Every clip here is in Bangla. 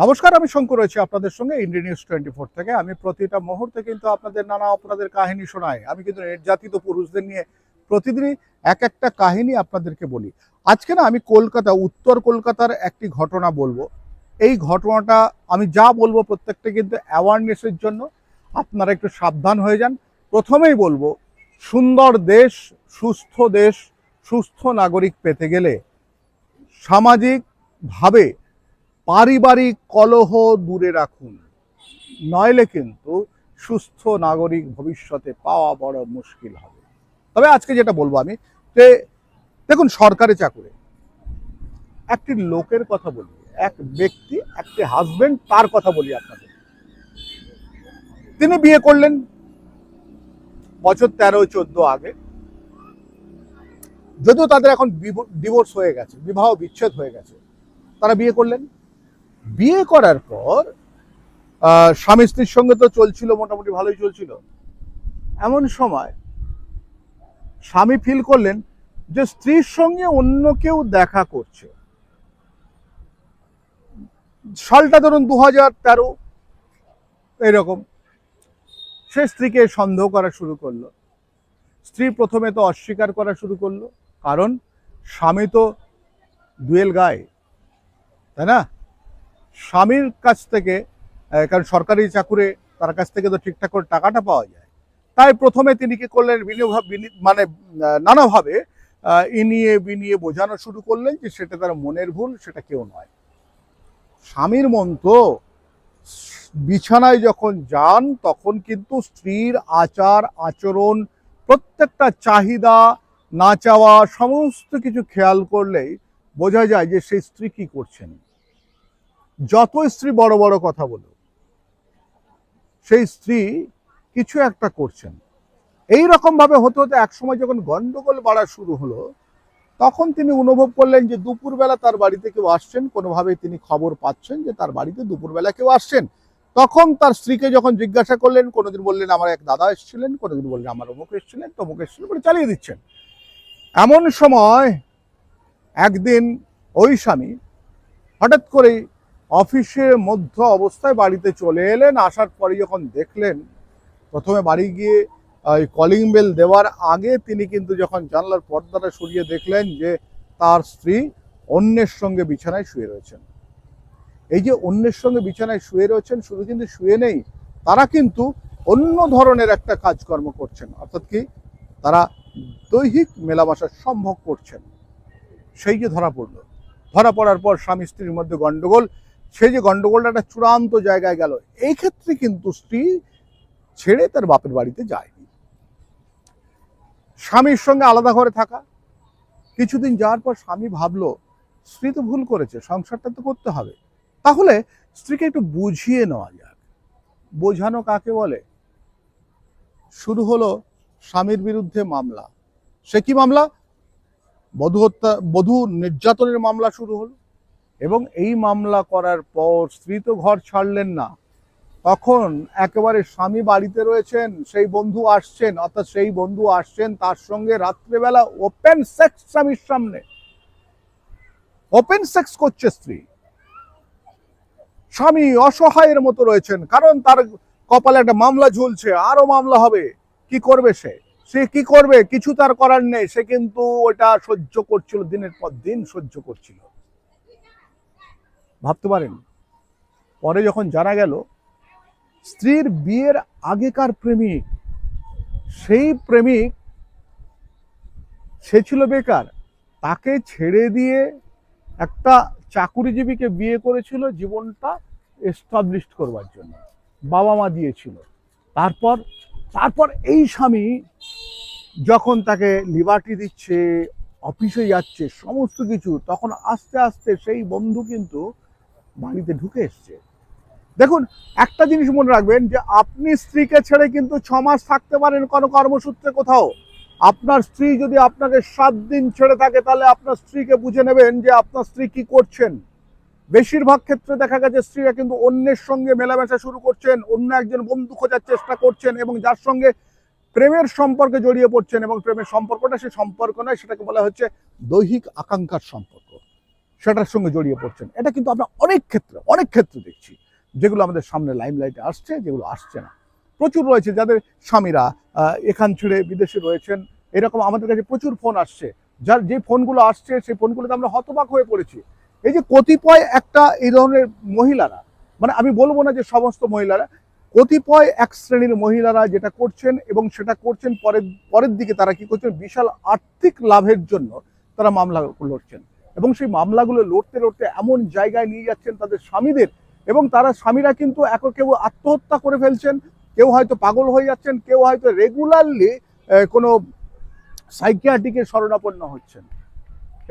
নমস্কার, আমি শঙ্কর রয়েছি আপনাদের সঙ্গে ইন্ডিয়া নিউজ টোয়েন্টি ফোর থেকে। আমি প্রতিটা মুহূর্তে কিন্তু আপনাদের নানা অপরাধের কাহিনী শোনাই। আমি কিন্তু নির্যাতিত পুরুষদের নিয়ে প্রতিদিনই এক একটা কাহিনী আপনাদেরকে বলি। আজকে না আমি কলকাতা, উত্তর কলকাতার একটি ঘটনা বলব। এই ঘটনাটা আমি যা বলব প্রত্যেকটা কিন্তু অ্যাওয়ারনেসের জন্য। আপনারা একটু সাবধান হয়ে যান। প্রথমেই বলব, সুন্দর দেশ, সুস্থ দেশ, সুস্থ নাগরিক পেতে গেলে সামাজিকভাবে পারিবারিক কলহ দূরে রাখুন। নইলে কিন্তু সুস্থ নাগরিক ভবিষ্যতে পাওয়া বড় মুশকিল হবে। তবে আজকে যেটা বলব আমি, যে দেখুন, সরকারি চাকুরে। একটি লোকের কথা বলি, এক ব্যক্তি, একটি হাজবেন্ড তার কথা বলি আপনাদের। তিনি বিয়ে করলেন বছর তেরো, চোদ্দ আগে। যদিও তাদের এখন ডিভোর্স হয়ে গেছে, বিবাহ বিচ্ছেদ হয়ে গেছে, তারা বিয়ে করলেন। বিয়ে করার পর স্বামী স্ত্রীর সঙ্গে তো চলছিল, মোটামুটি ভালোই চলছিল। এমন সময় স্বামী ফিল করলেন যে স্ত্রীর সঙ্গে অন্য কেউ দেখা করছে। সালটা ধরুন দু হাজার তেরো, এরকম। সে স্ত্রীকে সন্দেহ করা শুরু করল। স্ত্রী প্রথমে তো অস্বীকার করা শুরু করল, কারণ স্বামী তো দুয়েল গায়ে, তাই না? স্বামীর কাছ থেকে কারণ সরকারি চাকুরে তার কাছ থেকে তো ঠিকঠাক করে টাকাটা পাওয়া যায়। তাই প্রথমে তিনি কি করলেন? বিনিয়োগ মানে নানাভাবে ইনিয়ে বিনিয়ে বোঝানো শুরু করলেন যে সেটা তার মনের ভুল, সেটা কেউ নয়। স্বামীর মন তো বিছানায় যখন যান, তখন কিন্তু স্ত্রীর আচার, আচরণ, প্রত্যেকটা চাহিদা, না চাওয়া, সমস্ত কিছু খেয়াল করলেই বোঝা যায় যে সেই স্ত্রী কি করছেন। যত স্ত্রী বড় বড় কথা বলুক, সেই স্ত্রী কিছু একটা করছেন। এই ভাবে হতে হতে একসময় যখন গন্ডগোল বাড়া শুরু হলো, তখন তিনি অনুভব করলেন যে দুপুরবেলা তার বাড়িতে কেউ আসছেন কোনোভাবে তিনি খবর পাচ্ছেন যে তার বাড়িতে দুপুরবেলা কেউ আসছেন। তখন তার স্ত্রীকে যখন জিজ্ঞাসা করলেন, কোনোদিন বললেন, আমার এক দাদা এসেছিলেন, কোনোদিন বললেন, আমার অমুক এসেছিলেন, তমুক এসেছিলেন, বলে চালিয়ে দিচ্ছেন। এমন সময় একদিন ওই স্বামী হঠাৎ করেই অফিসে মধ্য অবস্থায় বাড়িতে চলে এলেন। আসার পরে যখন দেখলেন, প্রথমে বাড়ি গিয়ে ওই কলিং বেল দেওয়ার আগে তিনি কিন্তু যখন জানলার পর্দাটা সরিয়ে দেখলেন যে তার স্ত্রী অন্যের সঙ্গে বিছানায় শুয়ে রয়েছেন। এই যে অন্যের সঙ্গে বিছানায় শুয়ে রয়েছেন, শুধু কিন্তু শুয়ে নেই, তারা কিন্তু অন্য ধরনের একটা কাজকর্ম করছেন। অর্থাৎ কি, তারা দৈহিক মেলামেশা সম্ভব করছেন। সেই যে ধরা পড়ল। ধরা পড়ার পর স্বামী স্ত্রীর মধ্যে গন্ডগোল সেই যে গন্ডগোলটা একটা চূড়ান্ত জায়গায় গেল, এই ক্ষেত্রে কিন্তু স্ত্রী ছেড়ে তার বাপের বাড়িতে যায়নি। স্বামীর সঙ্গে আলাদা ঘরে থাকা, কিছুদিন যাওয়ার পর স্বামী ভাবলো, স্ত্রী তো ভুল করেছে, সংসারটা তো করতে হবে। তাহলে স্ত্রীকে একটু বুঝিয়ে নেওয়া যাক। বোঝানো কাকে বলে? শুরু হলো স্বামীর বিরুদ্ধে মামলা। সে কি মামলা? বধূ হত্যা, বধূ নির্যাতনের মামলা শুরু হলো। এবং এই মামলা করার পর স্ত্রী তো ঘর ছাড়লেন না। তখন একেবারে স্বামী বাড়িতে রয়েছেন, সেই বন্ধু আসছেন, অর্থাৎ সেই বন্ধু আসছেন, তার সঙ্গে রাত্রেবেলা ওপেন সেক্স স্বামীর সামনে। ওপেন সেক্স করছে স্ত্রী। স্বামী অসহায়ের মতো রয়েছেন, কারণ তার কপালে একটা মামলা ঝুলছে, আরও মামলা হবে, কি করবে সে? সে কি করবে? কিছু তার করার নেই, সে কিন্তু ওটা সহ্য করছিল দিনের পর দিন, সহ্য করছিল। ভাবতে পারেন। পরে যখন জানা গেল, স্ত্রীর বিয়ের আগেকার প্রেমিক, সেই প্রেমিক, সে ছিল বেকার। তাকে ছেড়ে দিয়ে একটা চাকুরিজীবীকে বিয়ে করেছিল জীবনটা এস্টাবলিশ করবার জন্য। বাবা মা দিয়েছিল। তারপর তারপর এই স্বামী যখন তাকে লিবার্টি দিচ্ছে অফিসে যাচ্ছে, সমস্ত কিছু, তখন আস্তে আস্তে সেই বন্ধু কিন্তু বাড়িতে ঢুকে এসছে। দেখুন, একটা জিনিস মনে রাখবেন যে আপনি স্ত্রীকে ছেড়ে কিন্তু ছ মাস থাকতে পারেন কোনো কর্মসূত্রে কোথাও। আপনার স্ত্রী যদি আপনাকে সাত দিন ছেড়ে থাকে, তাহলে আপনার স্ত্রীকে বুঝে নেবেন যে আপনার স্ত্রী কি করছেন। বেশিরভাগ ক্ষেত্রে দেখা গেছে স্ত্রীরা কিন্তু অন্যের সঙ্গে মেলামেশা শুরু করছেন, অন্য একজন বন্ধু খোঁজার চেষ্টা করছেন এবং যার সঙ্গে প্রেমের সম্পর্কে জড়িয়ে পড়ছেন এবং প্রেমের সম্পর্কটা সে সম্পর্ক নয়, সেটাকে বলা হচ্ছে দৈহিক আকাঙ্ক্ষার সম্পর্ক। সেটার সঙ্গে জড়িয়ে পড়ছেন। এটা কিন্তু আমরা অনেক ক্ষেত্রে অনেক ক্ষেত্রে দেখছি। যেগুলো আমাদের সামনে লাইমলাইটে আসছে, যেগুলো আসছে না। প্রচুর রয়েছে যাদের স্বামীরা এখান ছেড়ে বিদেশে রয়েছেন। এরকম আমাদের কাছে প্রচুর ফোন আসছে। যার যে ফোনগুলো আসছে, সেই ফোনগুলোতে আমরা হতবাক হয়ে পড়েছি। এই যে কতিপয় একটা এই ধরনের মহিলারা মানে আমি বলব না যে সমস্ত মহিলারা, কতিপয় এক শ্রেণির মহিলারা যেটা করছেন এবং সেটা করছেন পরের পরের দিকে তারা কি করছেন? বিশাল আর্থিক লাভের জন্য তারা মামলা লড়ছেন। এবং সেই মামলাগুলো লড়তে লড়তে এমন জায়গায় নিয়ে যাচ্ছেন তাদের স্বামীদের। এবং তারা স্বামীরা কিন্তু এক কেউ আত্মহত্যা করে ফেলছেন, কেউ হয়তো পাগল হয়ে যাচ্ছেন, কেউ হয়তো রেগুলারলি কোনো সাইকিয়াট্রিকের শরণাপন্ন হচ্ছেন।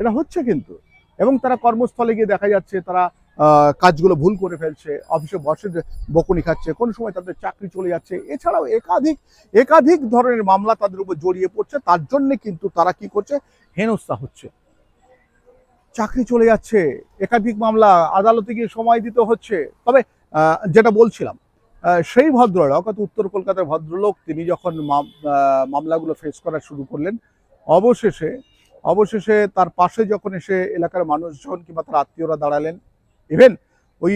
এটা হচ্ছে কিন্তু। এবং তারা কর্মস্থলে গিয়ে দেখা যাচ্ছে তারা কাজগুলো ভুল করে ফেলছে, অফিসে বসে বকুনি খাচ্ছে, কোন সময় তাদের চাকরি চলে যাচ্ছে। এছাড়াও একাধিক একাধিক ধরনের মামলা তাদের উপর জড়িয়ে পড়ছে। তার জন্য কিন্তু তারা কি করছে? হেনস্থা হচ্ছে। চাকরি চলে যাচ্ছে, একাধিক মামলা, আদালতে গিয়ে সময় দিতে হচ্ছে। তবে যেটা বলছিলাম সেই ভদ্রলোক, অর্থাৎ উত্তর কলকাতার ভদ্রলোক, তিনি যখন মাম- মামলাগুলো ফেস করা শুরু করলেন, অবশেষে অবশেষে তার পাশে যখন এসে এলাকার মানুষজন কিংবা তার আত্মীয়রা দাঁড়ালেন ইভেন ওই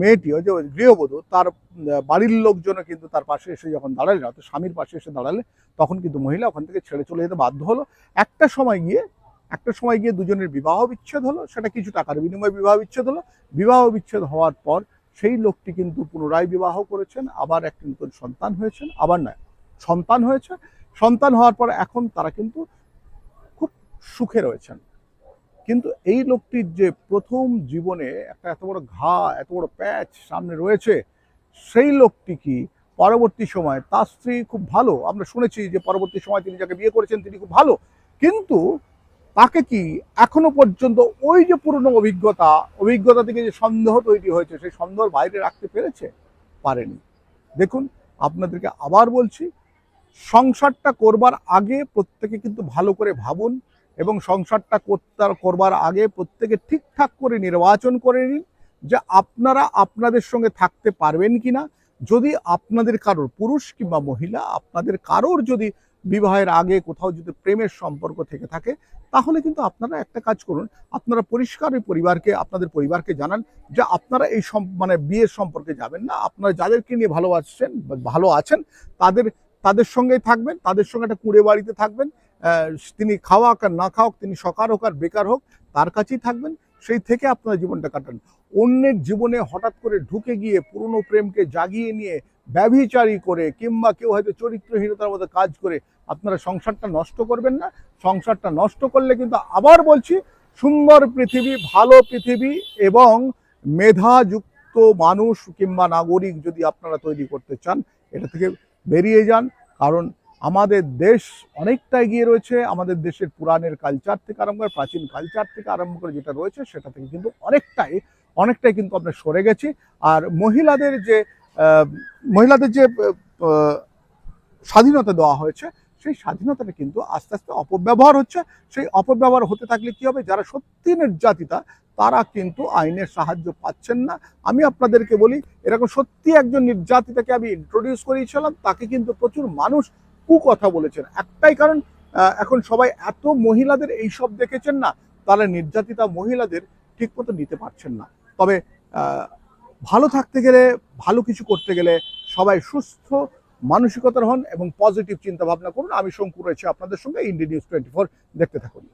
মেয়েটি ওই যে গৃহবধূ, তার বাড়ির লোকজনও কিন্তু তার পাশে এসে যখন দাঁড়ালেন, অর্থাৎ স্বামীর পাশে এসে দাঁড়ালে তখন কিন্তু মহিলা ওখান থেকে ছেড়ে চলে যেতে বাধ্য হলো। একটা সময় গিয়ে একটা সময় গিয়ে দুজনের বিবাহ বিচ্ছেদ হলো, সেটা কিছু টাকার বিনিময়ে বিবাহ বিচ্ছেদ হলো। বিবাহ বিচ্ছেদ হওয়ার পর সেই লোকটি কিন্তু পুনরায় বিবাহ করেছেন, আবার একটি নতুন সন্তান হয়েছেন, আবার নয়, সন্তান হয়েছে। সন্তান হওয়ার পর এখন তারা কিন্তু খুব সুখে রয়েছেন। কিন্তু এই লোকটির যে প্রথম জীবনে একটা এত বড় ঘা, এত বড় প্যাচ সামনে রয়েছে, সেই লোকটি কি পরবর্তী সময়, তার স্ত্রী খুব ভালো, আমরা শুনেছি যে পরবর্তী সময় তিনি যাকে বিয়ে করেছেন তিনি খুব ভালো, কিন্তু তাকে কি এখনও পর্যন্ত ওই যে পুরনো অভিজ্ঞতা অভিজ্ঞতা থেকে যে সন্দেহ তৈরি হয়েছে, সেই সন্দেহর বাইরে রাখতে পেরেছে? পারেনি। দেখুন, আপনাদেরকে আবার বলছি, সংসারটা করবার আগে প্রত্যেকে কিন্তু ভালো করে ভাবুন এবং সংসারটা করতে করবার আগে প্রত্যেকে ঠিকঠাক করে নির্বাচন করে নিন যে আপনারা আপনাদের সঙ্গে থাকতে পারবেন কিনা। যদি আপনাদের কারোর পুরুষ কিংবা মহিলা, আপনাদের কারোর যদি বিবাহের আগে কোথাও যদি প্রেমের সম্পর্ক থেকে থাকে, তাহলে কিন্তু আপনারা একটা কাজ করুন, আপনারা পরিষ্কার পরিবারকে, আপনাদের পরিবারকে জানান যে আপনারা এই মানে বিয়ের সম্পর্কে যাবেন না। আপনারা যাদেরকে নিয়ে ভালোবাসছেন ভালো আছেন, তাদের তাদের সঙ্গেই থাকবেন, তাদের সঙ্গে একটা কুড়ে বাড়িতে থাকবেন তিনি খাওয়াক আর না খাওয়াক, তিনি সকার হোক আর বেকার হোক, তার কাছেই থাকবেন, সেই থেকে আপনার জীবনটা কাটান। অন্যের জীবনে হঠাৎ করে ঢুকে গিয়ে পুরনো প্রেমকে জাগিয়ে নিয়ে ব্যভিচারী করে কিংবা কেউ হয়তো চরিত্রহীনতার মতো কাজ করে, আপনারা সংসারটা নষ্ট করবেন না। সংসারটা নষ্ট করলে কিন্তু আবার বলছি, সুন্দর পৃথিবী, ভালো পৃথিবী এবং মেধাযুক্ত মানুষ কিংবা নাগরিক যদি আপনারা তৈরি করতে চান, এটা থেকে বেরিয়ে যান। কারণ আমাদের দেশ অনেকটা এগিয়ে রয়েছে। আমাদের দেশের পুরাণের কালচার থেকে আরম্ভ করে, প্রাচীন কালচার থেকে আরম্ভ করে যেটা রয়েছে, সেটা থেকে কিন্তু অনেকটাই অনেকটাই কিন্তু আমরা সরে গেছি। আর মহিলাদের যে মহিলাদের যে স্বাধীনতা দেওয়া হয়েছে, সেই স্বাধীনতাটা কিন্তু আস্তে আস্তে অপব্যবহার হচ্ছে। সেই অপব্যবহার হতে থাকলে কি হবে? যারা সত্যি নির্যাতিতা, তারা কিন্তু আইনের সাহায্য পাচ্ছেন না। আমি আপনাদেরকে বলি, এরকম সত্যি একজন নির্যাতিতাকে আমি ইন্ট্রোডিউস করিয়েছিলাম, তাকে কিন্তু প্রচুর মানুষ কুকথা বলেছেন। একটাই কারণ এখন সবাই এত মহিলাদের এইসব দেখেছেন না তারা নির্যাতিতা মহিলাদের ঠিক মতো নিতে পারছেন না। তবে ভালো থাকতে গেলে, ভালো কিছু করতে গেলে সবাই সুস্থ, মানসিকতার হন এবং পজিটিভ চিন্তা ভাবনা করুন। আমি শঙ্কু রয়েছে আপনাদের সঙ্গে ইন্ডিয়া নিউজ টোয়েন্টি ফোর দেখতে থাকুন।